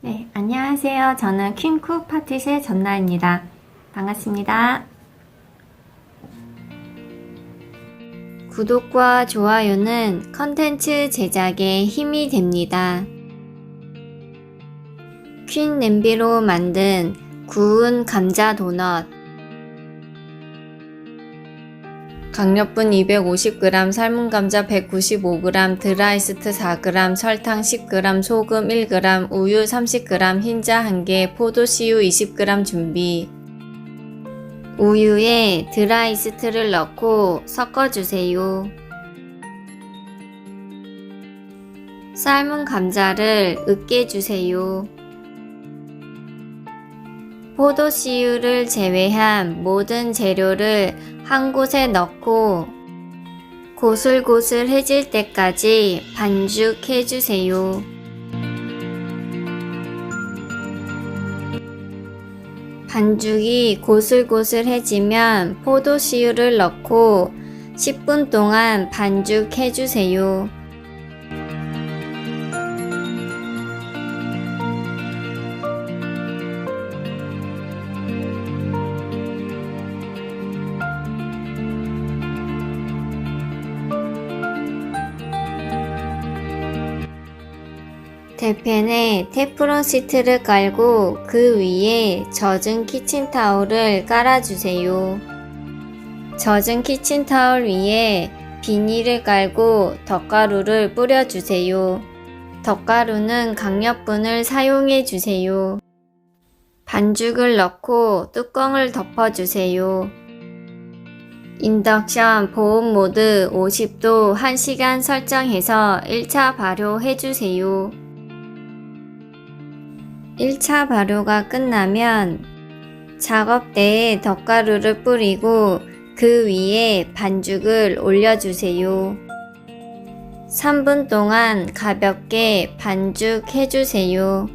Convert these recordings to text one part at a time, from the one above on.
네, 안녕하세요. 저는 퀸쿡 파티실 전나입니다. 반갑습니다. 구독과 좋아요는 컨텐츠 제작에 힘이 됩니다. 퀸 냄비로 만든 구운 감자 도넛 강력분 250g, 삶은 감자 195g, 드라이스트 4g, 설탕 10g, 소금 1g, 우유 30g, 흰자 1개, 포도씨유 20g 준비. 우유에 드라이스트를 넣고 섞어주세요. 삶은 감자를 으깨주세요. 포도씨유를 제외한 모든 재료를 한 곳에 넣고 고슬고슬 해질 때까지 반죽해 주세요. 반죽이 고슬고슬해지면 포도씨유를 넣고 10분 동안 반죽해 주세요. 대팬에 테프론 시트를 깔고 그 위에 젖은 키친타올을 깔아주세요. 젖은 키친타올 위에 비닐을 깔고 덧가루를 뿌려주세요. 덧가루는 강력분을 사용해 주세요. 반죽을 넣고 뚜껑을 덮어주세요. 인덕션 보온 모드 50도 1시간 설정해서 1차 발효해주세요. 1차 발효가 끝나면 작업대에 덧가루를 뿌리고 그 위에 반죽을 올려주세요. 3분 동안 가볍게 반죽해주세요.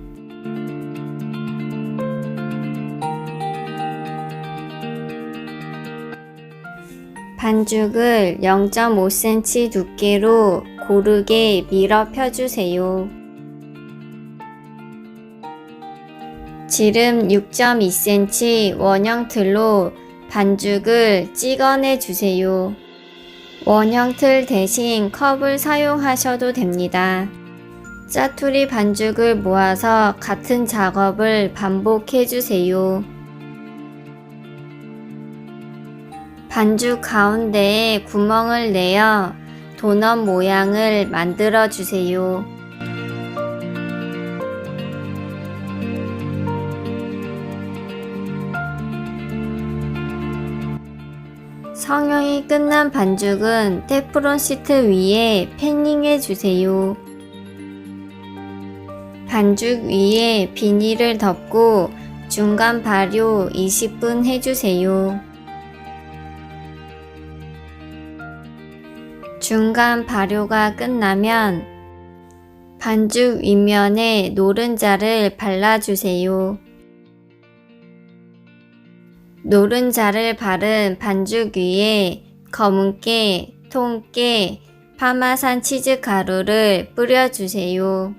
반죽을 0.5cm 두께로 고르게 밀어 펴주세요. 지름 6.2cm 원형 틀로 반죽을 찍어내 주세요. 원형 틀 대신 컵을 사용하셔도 됩니다. 짜투리 반죽을 모아서 같은 작업을 반복해 주세요. 반죽 가운데에 구멍을 내어 도넛 모양을 만들어 주세요. 성형이 끝난 반죽은 테프론 시트 위에 패닝해 주세요. 반죽 위에 비닐을 덮고 중간 발효 20분 해주세요. 중간 발효가 끝나면 반죽 윗면에 노른자를 발라주세요. 노른자를 바른 반죽 위에 검은깨, 통깨, 파마산 치즈 가루를 뿌려주세요.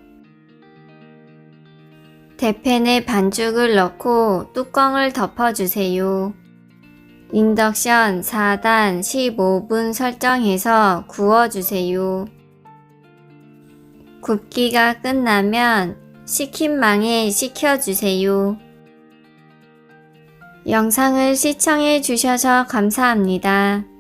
대팬에 반죽을 넣고 뚜껑을 덮어주세요. 인덕션 4단 15분 설정해서 구워주세요. 굽기가 끝나면 식힌망에 식혀주세요. 영상을 시청해 주셔서 감사합니다.